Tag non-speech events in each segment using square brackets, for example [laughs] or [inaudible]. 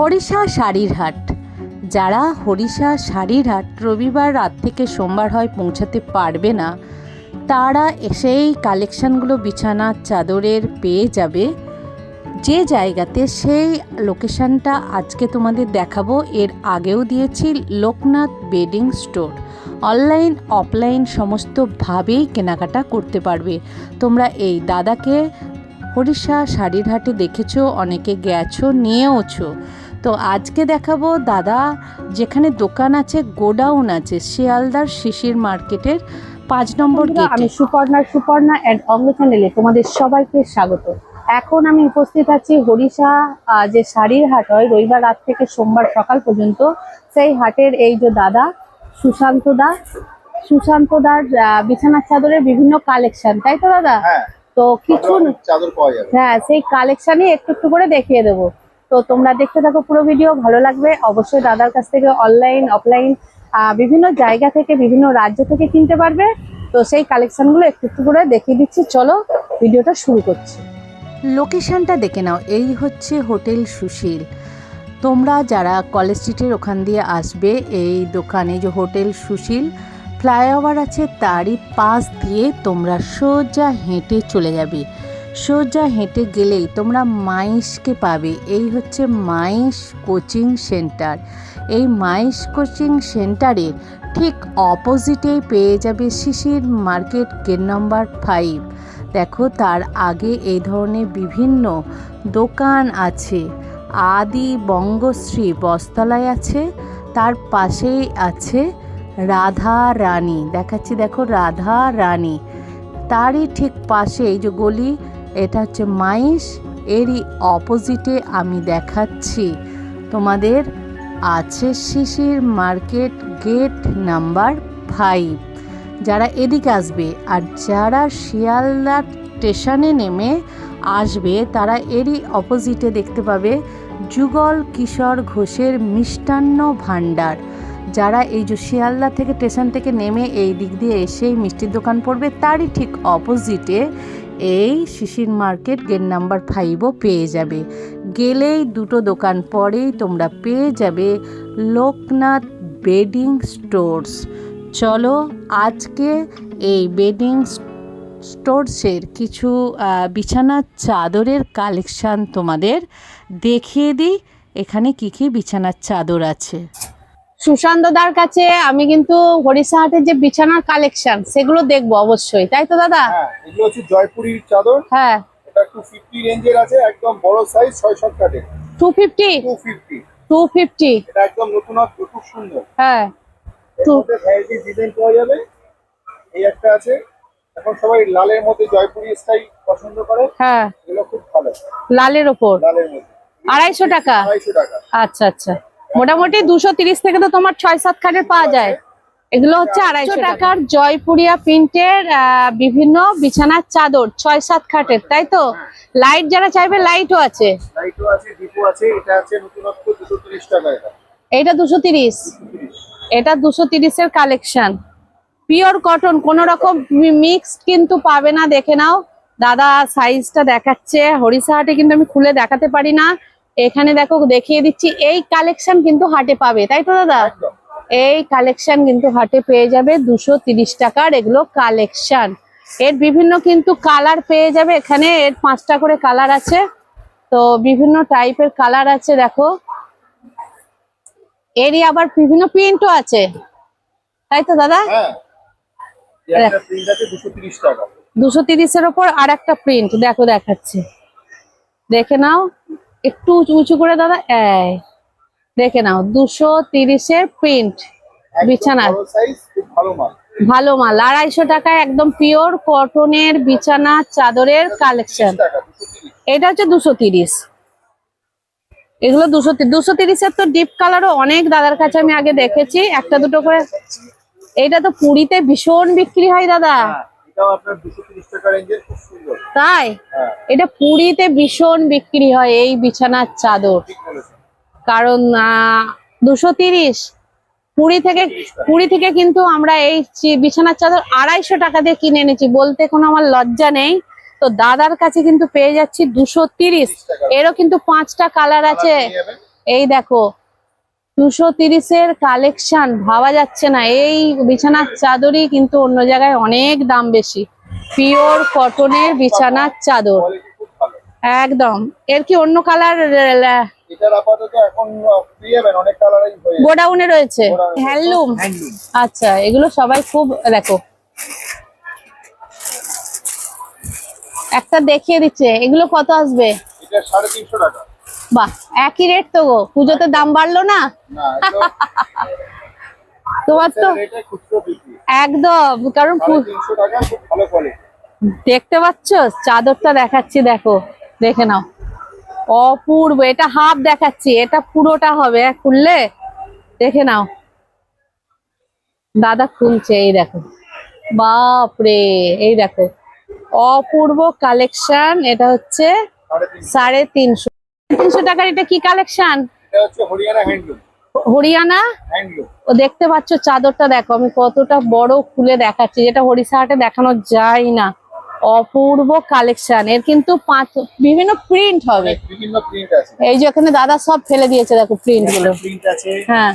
হরিষা শাড়ির হাট। যারা হরিষা শাড়ির হাট রবিবার রাত থেকে সোমবার হয় পৌঁছাতে পারবে না, তারা সেই কালেকশানগুলো বিছানার চাদরের পেয়ে যাবে। যে জায়গাতে সেই লোকেশানটা আজকে তোমাদের দেখাবো, এর আগেও দিয়েছি Loknath bedding store. Online, offline সমস্তভাবেই কেনাকাটা করতে পারবে। তোমরা এই দাদাকে হরিষা শাড়ির হাটে দেখেছ, অনেকে গেছো, নিয়েওছো। তো আজকে দেখাবো দাদা যেখানে দোকান আছে গোডাউন আছে শিয়ালদার শিশির মার্কেটের পাঁচ নম্বর আমি সুপর্ণা সুপর্ণা অ্যান্ড অঙ্গ চ্যানেলে তোমাদের সবাইকে স্বাগত। এখন আমি উপস্থিত আছি হরিষা যে শাড়ির হাট হয় রবিবার রাত থেকে সোমবার সকাল পর্যন্ত সেই হাটের এই যে দাদা সুশান্ত দা সুশান্ত দার বিছানার চাদরের বিভিন্ন কালেকশন তাই তো দাদা? হ্যাঁ। তো কিছু চাদর পাওয়া যাবে। হ্যাঁ সেই কালেকশনই একটু একটু করে দেখিয়ে দেবো। তো তোমরা দেখতে থাকো পুরো ভিডিও ভালো লাগবে। অবশ্যই দাদার কাছ থেকে অনলাইন অফলাইন বিভিন্ন জায়গা থেকে, বিভিন্ন রাজ্য থেকে কিনতে পারবে। তো সেই কালেকশনগুলো একটু একটু করে দেখিয়ে দিচ্ছি। চলো ভিডিওটা শুরু করছি। লোকেশনটা দেখে নাও। এই হচ্ছে হোটেল সুশীল। তোমরা যারা কলেজ স্ট্রিটের ওখান দিয়ে আসবে, এই দোকানে যে হোটেল সুশীল ফ্লাইওভার আছে, তারই পাশ দিয়ে তোমরা সোজা হেঁটে চলে যাবে। সোজা হেঁটে গেলেই তোমরা মাইশকে পাবে। এই হচ্ছে মাইশ কোচিং সেন্টার। এই মাইশ কোচিং সেন্টারের ঠিক অপোজিটেই পেয়ে যাবে Shishir market gate number five. দেখো, তার আগে এই ধরনের বিভিন্ন দোকান আছে। আদি বঙ্গশ্রী বস্তালায় আছে, তার পাশেই আছে রাধা রানী। দেখাচ্ছি, দেখো, রাধা রানী। তারই ঠিক পাশে এই যে গলি এটা হচ্ছে মাইশ, এরই অপোজিটে আমি দেখাচ্ছি। তোমাদের আছে Shishir market gate number five যারা এদিকে আসবে আর যারা শিয়ালদা স্টেশনে নেমে আসবে, তারা এরই অপোজিটে দেখতে পাবে যুগল কিশোর ঘোষের মিষ্টান্ন ভাণ্ডার। যারা এই যে শিয়ালদা থেকে স্টেশন থেকে নেমে এই দিক দিয়ে এসেই মিষ্টির দোকান পড়বে, তারই ঠিক অপোজিটে এই শিশির মার্কেট গেট নাম্বার ফাইভও পেয়ে যাবে। গেলেই দুটো দোকান পরেই তোমরা পেয়ে যাবে লোকনাথ বেডিং স্টোরস। চলো আজকে এই বেডিং স্টোরসের কিছু বিছানার চাদরের কালেকশান তোমাদের দেখিয়ে দিই। এখানে কি কি বিছানার চাদর আছে? সুশান্ত দার কাছে আমি কিন্তু হরিষা হাটের যে বিছানার কালেকশন সেগুলো দেখব অবশ্যই। তাই তো দাদা? হ্যাঁ এগুলো হচ্ছে জয়পুরির চাদর। হ্যাঁ। এটা রেঞ্জের আছে একদম বড় সাইজ এটা একদম খুব সুন্দর। হ্যাঁ। এর ভ্যারাইটি ডিজাইন পাওয়া যাবে। এই একটা আছে। এখন সবাই লালের মধ্যে জয়পুরি স্টাইল পছন্দ করে। হ্যাঁ। এগুলো খুব ভালো। লালের ওপর। লালের মধ্যে। আড়াইশো টাকা? আড়াইশো টাকা। আচ্ছা আচ্ছা। মোটামুটি দুশো তিরিশ থেকে তো তোমার ছয় সাত খাটের পাওয়া যায়। এগুলো হচ্ছে আড়াইশো টাকার জয়পুরিয়া প্রিন্টের বিভিন্ন বিছানার চাদর ছয় সাত খাটের তাই তো? লাইট যারা চাইবে লাইটও আছে। আছে এটা দুশো তিরিশ এটা। দুশো তিরিশ। এটা দুশো তিরিশের কালেকশন পিওর কটন কোন রকম মিক্সড কিন্তু পাবে না দেখে নাও। দাদা সাইজটা দেখাচ্ছে হরিসাহাটে কিন্তু আমি খুলে দেখাতে পারি না। এখানে দেখো দেখিয়ে দিচ্ছি এই কালেকশন কিন্তু হাটে পাবে তাই তো দাদা? এই কালেকশন কিন্তু হাটে পেয়ে যাবে দুশো তিরিশ টাকার এগুলো কালেকশন এর বিভিন্ন কিন্তু কালার পেয়ে যাবে এখানে এর পাঁচটা করে কালার আছে। তো বিভিন্ন টাইপের কালার আছে দেখো। এরই আবার বিভিন্ন প্রিন্টও আছে। তাই তো দাদা? হ্যাঁ। দুশো তিরিশের ওপর আর একটা প্রিন্ট দেখো দেখাচ্ছে। দেখে নাও। একটু উঁচু উঁচু করে দাদা এই দেখে নাও দুশো তিরিশের প্রিন্ট বিছানার খুব ভালো মাল। আড়াইশো টাকায় একদম পিওর কটনের বিছানা চাদরের কালেকশন টাকা এটা হচ্ছে দুশো তিরিশ। এগুলো দুশো দুশো তিরিশের তো ডিপ কালারও অনেক দাদার কাছে আমি আগে দেখেছি একটা দুটো করে। এটা তো পুরীতে ভীষণ বিক্রি হয় দাদা। তাই? হ্যাঁ। এটা পুরীতে ভীষণ বিক্রি হয় এই বিছানার চাদর। কারণ দুশো তিরিশ। পুরী থেকে পুরী থেকে কিন্তু আমরা এই বিছানার চাদর আড়াইশো টাকা দিয়ে কিনে এনেছি। বলতে কোনো আমার লজ্জা নেই। তো দাদার কাছে কিন্তু পেয়ে যাচ্ছি দুশো তিরিশ। এরও কিন্তু পাঁচটা কালার আছে। এই দেখো দুশো তিরিশের কালেকশন ভাবা যাচ্ছে না। এই বিছানার চাদরই কিন্তু অন্য জায়গায় অনেক দাম বেশি। পিওর কটনের বিছানার চাদর। একদম। এর কি অন্য কালার। গোডাউনে রয়েছে। হ্যান্ডলুম? হ্যান্ডলুম। আচ্ছা এগুলো সবাই খুব দেখো। একটা দেখিয়ে দিচ্ছে। এগুলো কত আসবে? এটা সাড়ে তিনশো টাকা। বাহ একই রেট তো গো। পুজোতে দাম বাড়লো না? [laughs] তোমার তো একদম কারণ দেখতে পাচ্ছ? চাদরটা দেখাচ্ছি দেখো। দেখে নাও। অপূর্ব এটা হাফ দেখাচ্ছি এটা পুরোটা হবে হ্যাঁ, খুললে? দেখে নাও। দাদা খুলছে এই দেখো। বাপরে এই দেখো। অপূর্ব কালেকশন এটা হচ্ছে সাড়ে তিনশো। তিনশো টাকার এটা কি কালেকশন হরিয়ানা ও দেখতে পাচ্ছ চাদরটা দেখো আমি কতটা বড় খুলে দেখাচ্ছি যেটা হরিশাহাটে দেখানো যায় না। অপূর্ব কালেকশন এর কিন্তু পাঁচ বিভিন্ন প্রিন্ট হবে। আছে। এই যে ওখানে দাদা সব ফেলে দিয়েছে দেখো প্রিন্টগুলো। হ্যাঁ।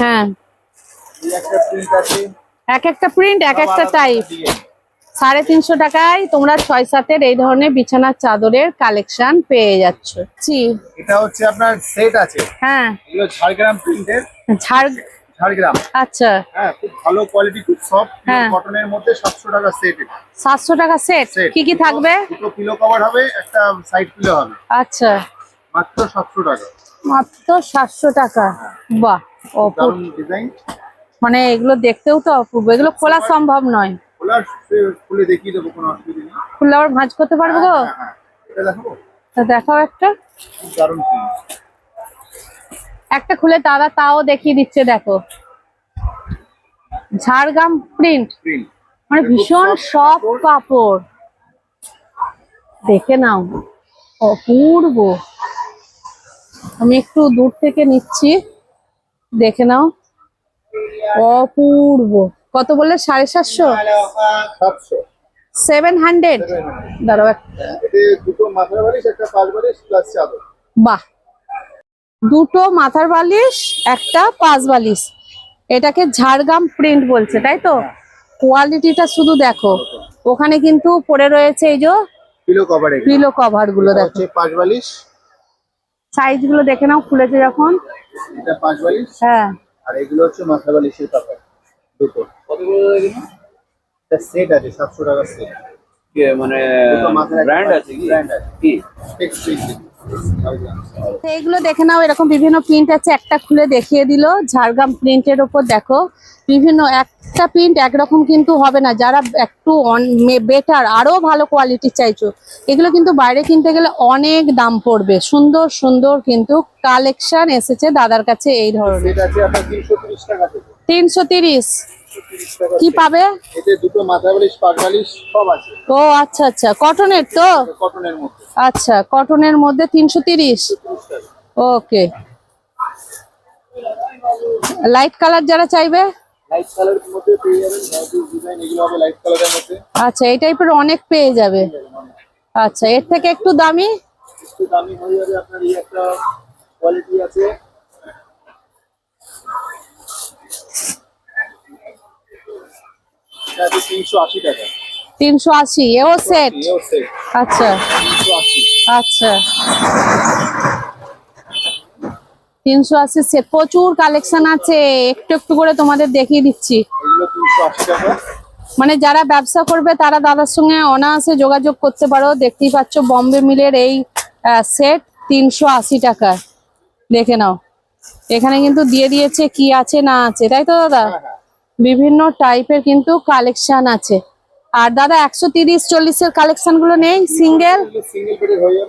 হ্যাঁ। এক একটা প্রিন্ট এক একটা টাইপ। সাড়ে তিনশো টাকায় তোমরা ছয় সাতের এই ধরনের বিছানার চাদরের কালেকশন পেয়ে যাচ্ছ। জি। এটা হচ্ছে আপনার সেট আছে। হ্যাঁ। এগুলো ঝাড়গ্রাম প্রিন্টের। ঝাড় ঝাড়গ্রাম। আচ্ছা। হ্যাঁ খুব ভালো কোয়ালিটি খুব সফট হ্যাঁ। কটনের মধ্যে সাতশো টাকা সেট এটা। সাতশো টাকা সেট সেট কি কি থাকবে? দুটো পিলো কভার হবে একটা সাইড পিলো হবে। আচ্ছা। মাত্র সাতশো টাকা। মাত্র সাতশো টাকা। বাহ অপূর্ব ডিজাইন মানে এগুলো দেখতেও তো অপূর্ব। এগুলো খোলা সম্ভব নয়। খোলার খুলে দেখিয়ে দেবো কোনো অসুবিধা নেই। খুললে আবার ভাঁজ করতে পারব গো? হ্যাঁ, হ্যাঁ, এটা তা দেখাও একটা। দারুণ একটা খুলে দাদা তাও দেখিয়ে দিচ্ছে দেখো। ঝাড়গ্রাম প্রিন্ট। মানে ভীষণ সব। কাপড়। দেখে নাও। অপূর্ব। আমি একটু দূর থেকে নিচ্ছি। দেখে নাও। অপূর্ব। কত বললে? সাড়ে সাতশো? সেভেন হান্ড্রেড দাঁড়াও বাহ। দুটো মাথার বালিশ একটা পাঁচ বালিশ। এটাকে ঝাড়গ্রাম প্রিন্ট বলছে তাই তো? কোয়ালিটিটা শুধু দেখো। ওখানে কিন্তু পড়ে রয়েছে এই যে পিলো কভার পিলো কভারগুলো দেখো। পাঁচ বালিশ। সাইজগুলো দেখে নাও খুলেছে যখন। এটা পাঁচ বালিশ। হ্যাঁ। আর এগুলো হচ্ছে মাথা বালিশের কাপড় দুটো। কত করে এগুলো এটা সেট আছে সাতশো টাকা সেট কে মানে ব্র্যান্ড আছে কি? ব্র্যান্ড আছে। কি? টেক্সট এইগুলো দেখে নাও এরকম বিভিন্ন প্রিন্ট আছে একটা খুলে দেখিয়ে দিল। ঝাড়গ্রাম প্রিন্টের ওপর দেখো বিভিন্ন একটা প্রিন্ট একরকম কিন্তু হবে না। যারা একটু বেটার আরও ভালো কোয়ালিটি চাইছো এগুলো কিন্তু বাইরে কিনতে গেলে অনেক দাম পড়বে। সুন্দর সুন্দর কিন্তু কালেকশন এসেছে দাদার কাছে এই ধরনের। সেট আছে আপনার তিনশো তিরিশ। কি পাবে? এতে দুটো মাথা বালিশ পাঁচ বালিশ সব আছে। ও আচ্ছা আচ্ছা। কটনের তো? কটনের মধ্যে। আচ্ছা কটনের মধ্যে তিনশো তিরিশ। ওকে। লাইট কালার যারা চাইবে? লাইট কালারের মধ্যে পেয়ে যাবেন এগুলো হবে লাইট কালারের মধ্যে। আচ্ছা এই টাইপের অনেক পেয়ে যাবে। আচ্ছা এর থেকে একটু দামি? একটু দামি হয়ে যাবে আপনার এই একটা কোয়ালিটি আছে। তিনশো আশি টাকা। তিনশো আশি এও সেট এও সেট আচ্ছা। আচ্ছা। তিনশো আশি সেট প্রচুর কালেকশন আছে একটু একটু করে তোমাদের দেখিয়ে দিচ্ছি। এগুলো টাকা। মানে যারা ব্যবসা করবে তারা দাদার সঙ্গে অনায়াসে যোগাযোগ করতে পারো। দেখতেই পাচ্ছ বম্বে মিলের এই সেট তিনশো আশি টাকা দেখে নাও। এখানে কিন্তু দিয়ে দিয়েছে কি আছে না আছে তাই তো দাদা? হ্যাঁ হ্যাঁ। বিভিন্ন টাইপের কিন্তু কালেকশন আছে। আর দাদা একশো তিরিশ চল্লিশের কালেকশনগুলো নেই? সিঙ্গেল হয়ে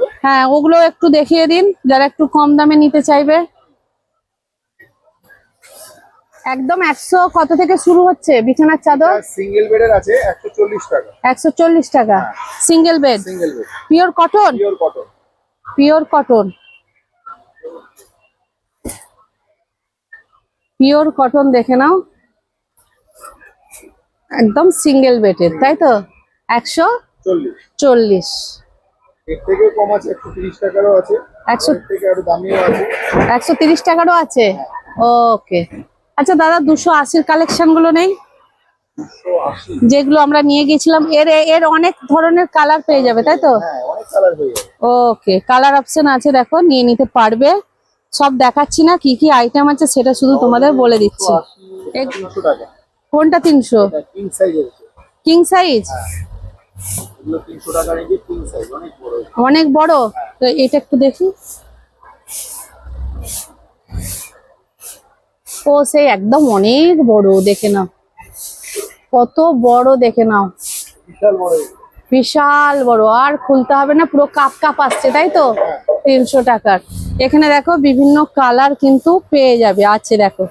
ওগুলো একটু দেখিয়ে দিন যারা একটু কম দামে নিতে চাইবে। একদম একশো কত থেকে শুরু হচ্ছে? বিছানার চাদর? সিঙ্গেল বেডের আছে একশো চল্লিশ টাকা। একশো চল্লিশ টাকা। Single bed single bed pure cotton pure cotton pure cotton দেখে নাও। একদম সিঙ্গেল বেডের তাই তো? একশো চল্লিশ। একশো তিরিশ টাকারও আছে। ওকে। আচ্ছা দাদা দুশো আশির কালেকশনগুলো নেই? যেগুলো আমরা নিয়ে গেছিলাম এর এর অনেক ধরনের কালার পেয়ে যাবে তাই তো? হ্যাঁ ওকে কালার অপশন আছে দেখো নিয়ে নিতে পারবে। সব দেখাচ্ছি না কি কি আইটেম আছে সেটা শুধু তোমাদের বলে দিচ্ছি। কোনটা তিনশো। কিং সাইজ আছে কিং সাইজ অনেক বড়। তো এটা একটু দেখি। ও সেই একদম অনেক বড় দেখে নাও। কত বড় দেখে নাও। বিশাল বড়। এগুলো। বিশাল বড় আর খুলতে হবে না পুরো কাপ কাপ আসছে তাই তো? তিনশো টাকার। এখানে দেখো বিভিন্ন কালার কিন্তু পেয়ে যাবে। আছে দেখো।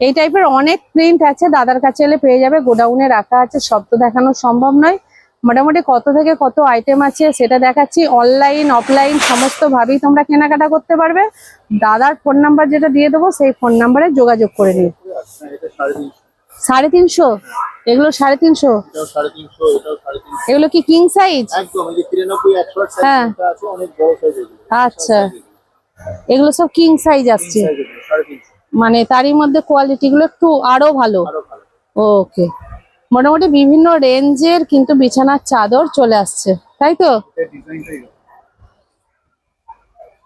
এই টাইপের অনেক প্রিন্ট আছে, দাদার কাছে এলে পেয়ে যাবে, গোডাউনে রাখা আছে, সব তো দেখানো সম্ভব নয়। মোটামুটি কত থেকে কত আইটেম আছে সেটা দেখাচ্ছি অনলাইন অফলাইন সমস্ত ভাবেই তোমরা কেনাকাটা করতে পারবে। দাদার ফোন নাম্বার যেটা দিয়ে দেবো, সেই ফোন নাম্বারে যোগাযোগ করে নিও। সাড়ে তিনশো? এগুলো সাড়ে তিনশো? এগুলো কি কিং সাইজ হ্যাঁ। আচ্ছা। এগুলো সব কিং সাইজ আসছে সাইজ এগুলো সাড়ে তিনশো মানে তারই মধ্যে কোয়ালিটি গুলো একটু আরও ভালো। ওকে মোটামুটি বিভিন্ন রেঞ্জের কিন্তু বিছানার চাদর চলে আসছে তাই তো?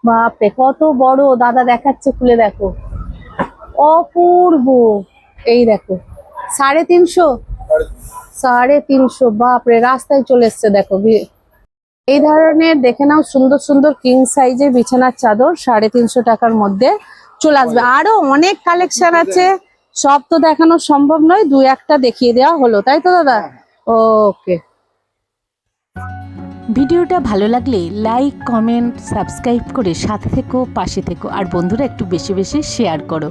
বাপরে কত বড়! দাদা দেখাচ্ছে খুলে দেখো। অপূর্ব! এই দেখো সাড়ে তিনশো? সাড়ে তিনশো বাপরে! রাস্তায় চলে এসছে দেখো। এই ধরনের দেখে নাও সুন্দর সুন্দর কিং সাইজের বিছানার চাদর সাড়ে তিনশো টাকার মধ্যে। চলে আসবে। আরও অনেক কালেকশন আছে। সব তো দেখানো সম্ভব নয় দু একটা দেখিয়ে দেওয়া হলো, তাই তো দাদা? ওকে। ভিডিওটা ভালো লাগলে লাইক কমেন্ট সাবস্ক্রাইব করে সাথে থেকো, পাশে থেকো, আর বন্ধুরা একটু বেশি বেশি শেয়ার করো।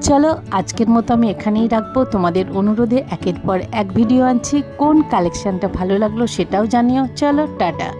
চলো, আজকের মতো আমি এখানেই রাখব। তোমাদের অনুরোধে একের পর এক ভিডিও আনছি। কোন কালেকশানটা ভালো লাগল সেটাও জানিও। চলো, টাটা।